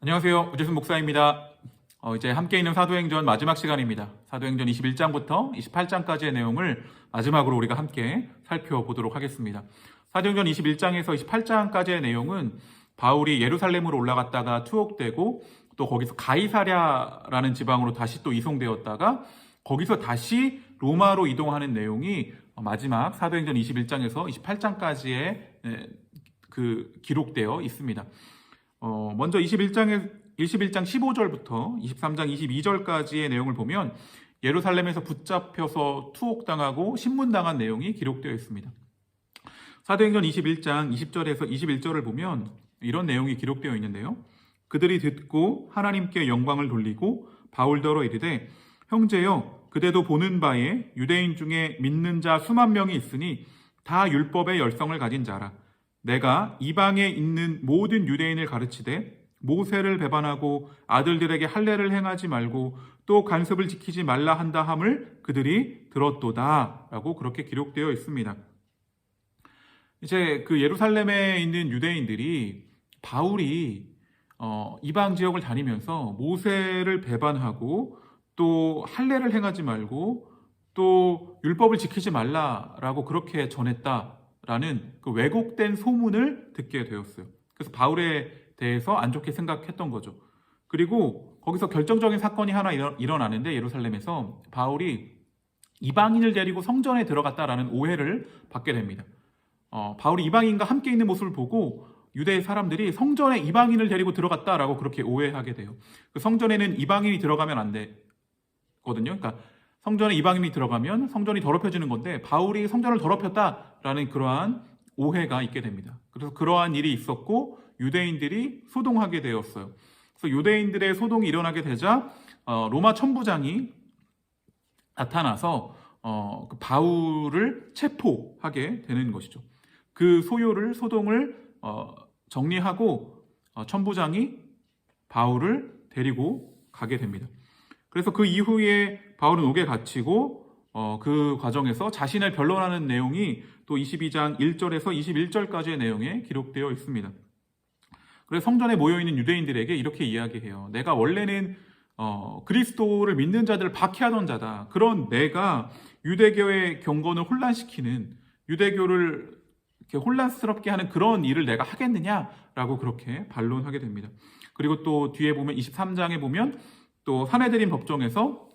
안녕하세요. 우재순 목사입니다. 어, 이제 함께 있는 사도행전 마지막 시간입니다. 사도행전 21장부터 28장까지의 내용을 마지막으로 우리가 함께 살펴보도록 하겠습니다. 사도행전 21장에서 28장까지의 내용은 바울이 예루살렘으로 올라갔다가 투옥되고 또 거기서 가이사랴라는 지방으로 다시 또 이송되었다가 거기서 다시 로마로 이동하는 내용이 마지막 사도행전 21장에서 28장까지의 그 기록되어 있습니다. 어, 먼저 21장에 21장 15절부터 23장 22절까지의 내용을 보면 예루살렘에서 붙잡혀서 투옥당하고 신문당한 내용이 기록되어 있습니다. 사도행전 21장 20절에서 21절을 보면 이런 내용이 기록되어 있는데요. 그들이 듣고 하나님께 영광을 돌리고 바울더러 이르되 형제여 그대도 보는 바에 유대인 중에 믿는 자 수만 명이 있으니 다 율법의 열성을 가진 자라 내가 이방에 있는 모든 유대인을 가르치되 모세를 배반하고 아들들에게 할례를 행하지 말고 또 간섭을 지키지 말라 한다 함을 그들이 들었도다라고 그렇게 기록되어 있습니다. 이제 그 예루살렘에 있는 유대인들이 바울이 어, 이방 지역을 다니면서 모세를 배반하고 또 할례를 행하지 말고 또 율법을 지키지 말라라고 그렇게 전했다 라는 그 왜곡된 소문을 듣게 되었어요. 그래서 바울에 대해서 안 좋게 생각했던 거죠. 그리고 거기서 결정적인 사건이 하나 일어나는데 예루살렘에서 바울이 이방인을 데리고 성전에 들어갔다라는 오해를 받게 됩니다. 어, 바울이 이방인과 함께 있는 모습을 보고 유대 사람들이 성전에 이방인을 데리고 들어갔다라고 그렇게 오해하게 돼요. 그 성전에는 이방인이 들어가면 안 되거든요. 그러니까 성전에 이방인이 들어가면 성전이 더럽혀지는 건데 바울이 성전을 더럽혔다라는 그러한 오해가 있게 됩니다. 그래서 그러한 일이 있었고 유대인들이 소동하게 되었어요. 그래서 유대인들의 소동이 일어나게 되자 어, 로마 천부장이 나타나서 어, 그 바울을 체포하게 되는 것이죠. 그 소요를 소동을 어, 정리하고 어, 천부장이 바울을 데리고 가게 됩니다. 그래서 그 이후에 바울은 옥에 갇히고 어, 그 과정에서 자신을 변론하는 내용이 또 22장 1절에서 21절까지의 내용에 기록되어 있습니다. 그래서 성전에 모여 있는 유대인들에게 이렇게 이야기해요. 내가 원래는 어, 그리스도를 믿는 자들을 박해하던 자다. 그런 내가 유대교의 경건을 혼란시키는 유대교를 이렇게 혼란스럽게 하는 그런 일을 내가 하겠느냐라고 그렇게 반론하게 됩니다. 그리고 또 뒤에 보면 23장에 보면 또 사내들인 법정에서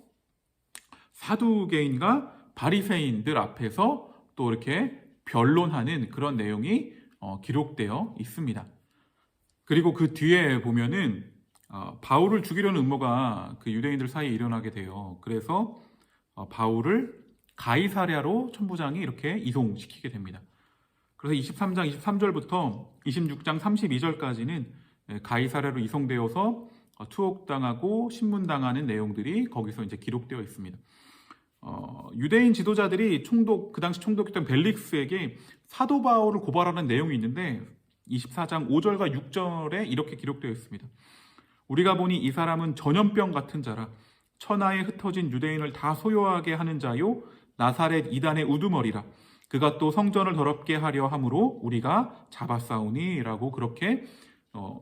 사두개인과 바리새인들 앞에서 또 이렇게 변론하는 그런 내용이 어, 기록되어 있습니다. 그리고 그 뒤에 보면은 어, 바울을 죽이려는 음모가 그 유대인들 사이에 일어나게 돼요. 그래서 어, 바울을 가이사랴로 천부장이 이렇게 이송시키게 됩니다. 그래서 23장 23절부터 26장 32절까지는 가이사랴로 이송되어서 어, 투옥당하고 신문당하는 내용들이 거기서 이제 기록되어 있습니다. 어, 유대인 지도자들이 총독 그 당시 총독이었던 벨릭스에게 사도 바울을 고발하는 내용이 있는데 24장 5절과 6절에 이렇게 기록되어 있습니다. 우리가 보니 이 사람은 전염병 같은 자라 천하에 흩어진 유대인을 다 소요하게 하는 자요 나사렛 이단의 우두머리라 그가 또 성전을 더럽게 하려 함으로 우리가 잡아싸우니라고 그렇게 어,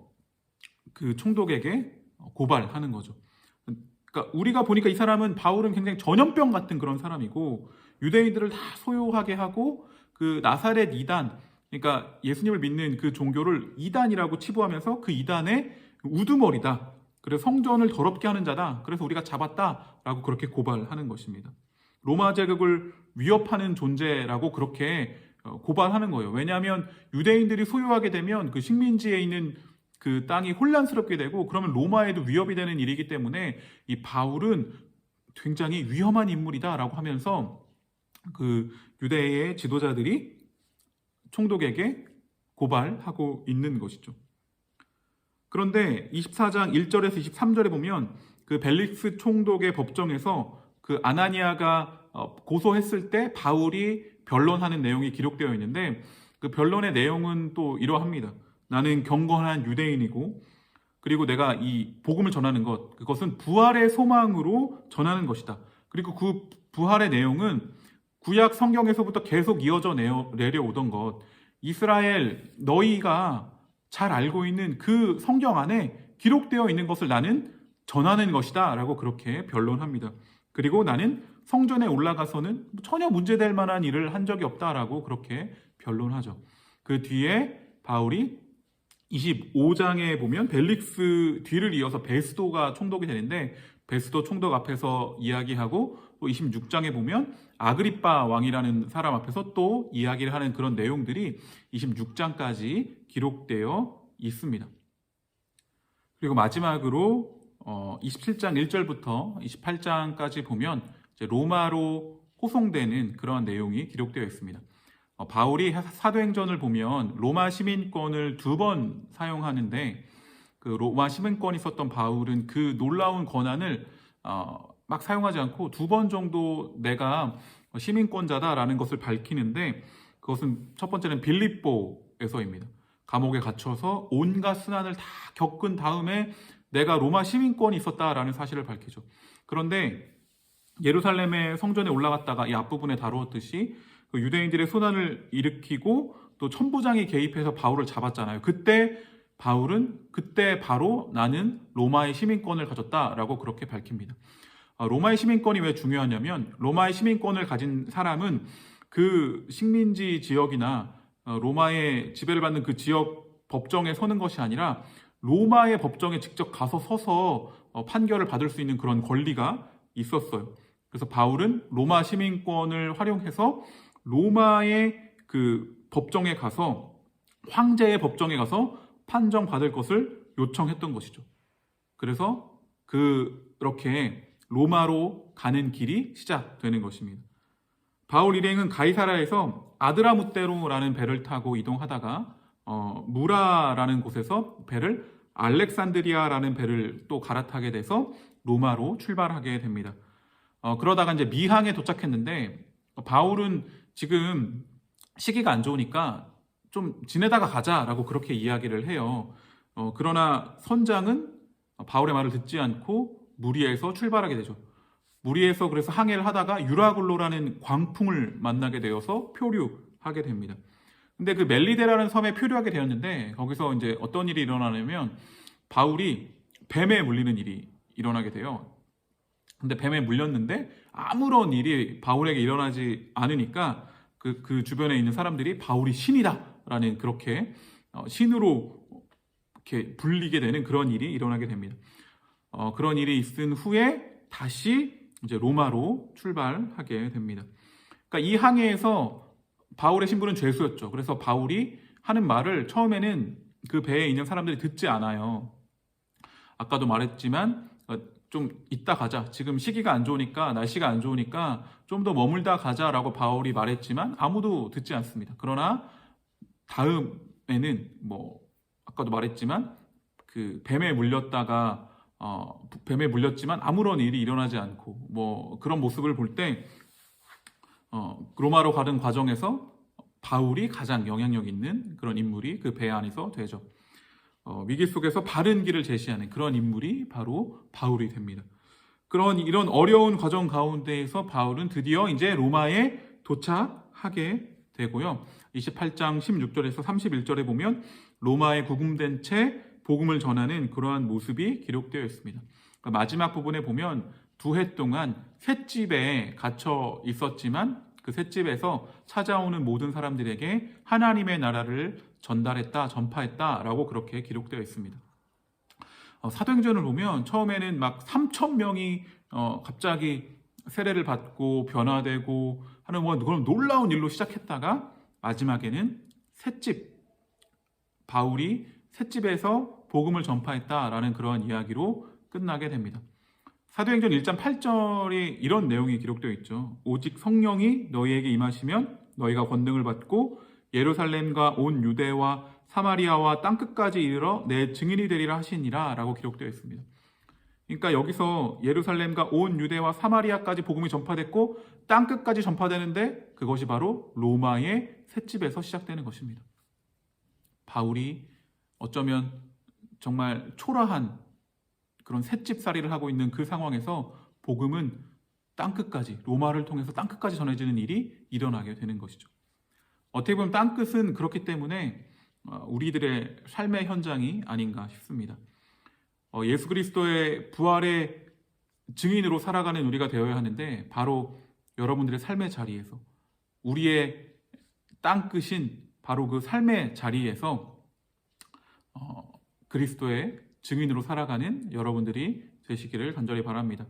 그 총독에게 고발하는 거죠. 그러니까 우리가 보니까 이 사람은 바울은 굉장히 전염병 같은 그런 사람이고 유대인들을 다 소요하게 하고 그 나사렛 이단 그러니까 예수님을 믿는 그 종교를 이단이라고 치부하면서 그 이단의 우두머리다. 그래서 성전을 더럽게 하는 자다. 그래서 우리가 잡았다라고 그렇게 고발하는 것입니다. 로마 제국을 위협하는 존재라고 그렇게 어, 고발하는 거예요. 왜냐하면 유대인들이 소유하게 되면 그 식민지에 있는 그 땅이 혼란스럽게 되고 그러면 로마에도 위협이 되는 일이기 때문에 이 바울은 굉장히 위험한 인물이다라고 하면서 그 유대의 지도자들이 총독에게 고발하고 있는 것이죠. 그런데 24장 1절에서 23절에 보면 그 벨릭스 총독의 법정에서 그 아나니아가 어, 고소했을 때 바울이 변론하는 내용이 기록되어 있는데 그 변론의 내용은 또 이러합니다. 나는 경건한 유대인이고 그리고 내가 이 복음을 전하는 것 그것은 부활의 소망으로 전하는 것이다. 그리고 그 부활의 내용은 구약 성경에서부터 계속 이어져 내려오던 것 이스라엘 너희가 잘 알고 있는 그 성경 안에 기록되어 있는 것을 나는 전하는 것이다 라고 그렇게 변론합니다. 그리고 나는 성전에 올라가서는 전혀 문제될 만한 일을 한 적이 없다라고 그렇게 변론하죠. 그 뒤에 바울이 25장에 보면 벨릭스 뒤를 이어서 베스도가 총독이 되는데 베스도 총독 앞에서 이야기하고 또 26장에 보면 아그리빠 왕이라는 사람 앞에서 또 이야기를 하는 그런 내용들이 26장까지 기록되어 있습니다. 그리고 마지막으로 어, 27장 1절부터 28장까지 보면 로마로 호송되는 그런 내용이 기록되어 있습니다. 어, 바울이 사도행전을 보면 로마 시민권을 두 번 사용하는데 그 로마 시민권이 있었던 바울은 그 놀라운 권한을 어, 막 사용하지 않고 두 번 정도 내가 시민권자다라는 것을 밝히는데 그것은 첫 번째는 빌립보에서입니다. 감옥에 갇혀서 온갖 순환을 다 겪은 다음에 내가 로마 시민권이 있었다라는 사실을 밝히죠. 그런데 예루살렘의 성전에 올라갔다가 이 앞부분에 다루었듯이 그 유대인들의 소난을 일으키고 또 천부장이 개입해서 바울을 잡았잖아요. 그때 바울은 그때 바로 나는 로마의 시민권을 가졌다라고 그렇게 밝힙니다. 아, 로마의 시민권이 왜 중요하냐면 로마의 시민권을 가진 사람은 그 식민지 지역이나 어, 로마의 지배를 받는 그 지역 법정에 서는 것이 아니라 로마의 법정에 직접 가서 서서 어, 판결을 받을 수 있는 그런 권리가 있었어요. 그래서 바울은 로마 시민권을 활용해서 로마의 그 법정에 가서 황제의 법정에 가서 판정받을 것을 요청했던 것이죠. 그래서 그렇게 로마로 가는 길이 시작되는 것입니다. 바울 일행은 가이사라에서 아드라무테로라는 배를 타고 이동하다가 어, 무라라는 곳에서 배를 알렉산드리아라는 배를 또 갈아타게 돼서 로마로 출발하게 됩니다. 어, 그러다가 이제 미항에 도착했는데 바울은 지금 시기가 안 좋으니까 좀 지내다가 가자라고 그렇게 이야기를 해요. 어, 그러나 선장은 바울의 말을 듣지 않고 무리에서 출발하게 되죠. 무리에서 그래서 항해를 하다가 유라굴로라는 광풍을 만나게 되어서 표류하게 됩니다. 근데 그 멜리데라는 섬에 표류하게 되었는데 거기서 이제 어떤 일이 일어나냐면 바울이 뱀에 물리는 일이 일어나게 돼요. 근데 뱀에 물렸는데 아무런 일이 바울에게 일어나지 않으니까 그, 그 주변에 있는 사람들이 바울이 신이다 라는 그렇게 어, 신으로 이렇게 불리게 되는 그런 일이 일어나게 됩니다. 어, 그런 일이 있은 후에 다시 이제 로마로 출발하게 됩니다. 그러니까 이 항해에서 바울의 신분은 죄수였죠. 그래서 바울이 하는 말을 처음에는 그 배에 있는 사람들이 듣지 않아요. 아까도 말했지만 어, 좀 이따 가자. 지금 시기가 안 좋으니까 날씨가 안 좋으니까 좀 더 머물다 가자라고 바울이 말했지만 아무도 듣지 않습니다. 그러나 다음에는 뭐 아까도 말했지만 그 뱀에 물렸다가 어, 뱀에 물렸지만 아무런 일이 일어나지 않고 뭐 그런 모습을 볼때 어, 로마로 가는 과정에서 바울이 가장 영향력 있는 그런 인물이 그 배 안에서 되죠. 어, 위기 속에서 바른 길을 제시하는 그런 인물이 바로 바울이 됩니다. 그런 이런 어려운 과정 가운데에서 바울은 드디어 이제 로마에 도착하게 되고요. 28장 16절에서 31절에 보면 로마에 구금된 채 복음을 전하는 그러한 모습이 기록되어 있습니다. 그러니까 마지막 부분에 보면 두 해 동안 셋집에 갇혀 있었지만 그 셋집에서 찾아오는 모든 사람들에게 하나님의 나라를 전달했다, 전파했다라고 그렇게 기록되어 있습니다. 어, 사도행전을 보면 처음에는 막 3천 명이 어, 갑자기 세례를 받고 변화되고 하는 뭐 그런 놀라운 일로 시작했다가 마지막에는 셋집 바울이 셋집에서 복음을 전파했다라는 그러한 이야기로 끝나게 됩니다. 사도행전 1장 8절에 이런 내용이 기록되어 있죠. 오직 성령이 너희에게 임하시면 너희가 권능을 받고 예루살렘과 온 유대와 사마리아와 땅끝까지 이르러 내 증인이 되리라 하시니라 라고 기록되어 있습니다. 그러니까 여기서 예루살렘과 온 유대와 사마리아까지 복음이 전파됐고 땅끝까지 전파되는데 그것이 바로 로마의 셋집에서 시작되는 것입니다. 바울이 어쩌면 정말 초라한 그런 셋집살이를 하고 있는 그 상황에서 복음은 땅끝까지 로마를 통해서 땅끝까지 전해지는 일이 일어나게 되는 것이죠. 어떻게 보면 땅끝은 그렇기 때문에 어, 우리들의 삶의 현장이 아닌가 싶습니다. 어, 예수 그리스도의 부활의 증인으로 살아가는 우리가 되어야 하는데 바로 여러분들의 삶의 자리에서 우리의 땅 끝인 바로 그 삶의 자리에서 어, 그리스도의 증인으로 살아가는 여러분들이 되시기를 간절히 바랍니다.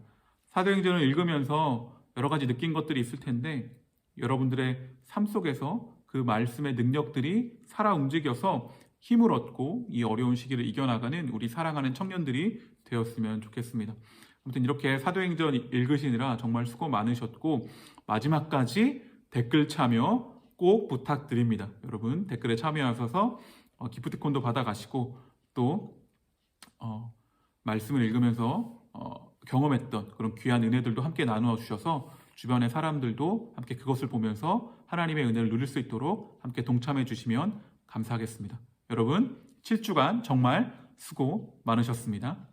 사도행전을 읽으면서 여러 가지 느낀 것들이 있을 텐데 여러분들의 삶 속에서 그 말씀의 능력들이 살아 움직여서 힘을 얻고 이 어려운 시기를 이겨나가는 우리 사랑하는 청년들이 되었으면 좋겠습니다. 아무튼 이렇게 사도행전 읽으시느라 정말 수고 많으셨고 마지막까지 댓글 참여 꼭 부탁드립니다. 여러분 댓글에 참여하셔서 어, 기프티콘도 받아가시고 또 어, 말씀을 읽으면서 어, 경험했던 그런 귀한 은혜들도 함께 나누어 주셔서 주변의 사람들도 함께 그것을 보면서 하나님의 은혜를 누릴 수 있도록 함께 동참해 주시면 감사하겠습니다. 여러분 7주간 정말 수고 많으셨습니다.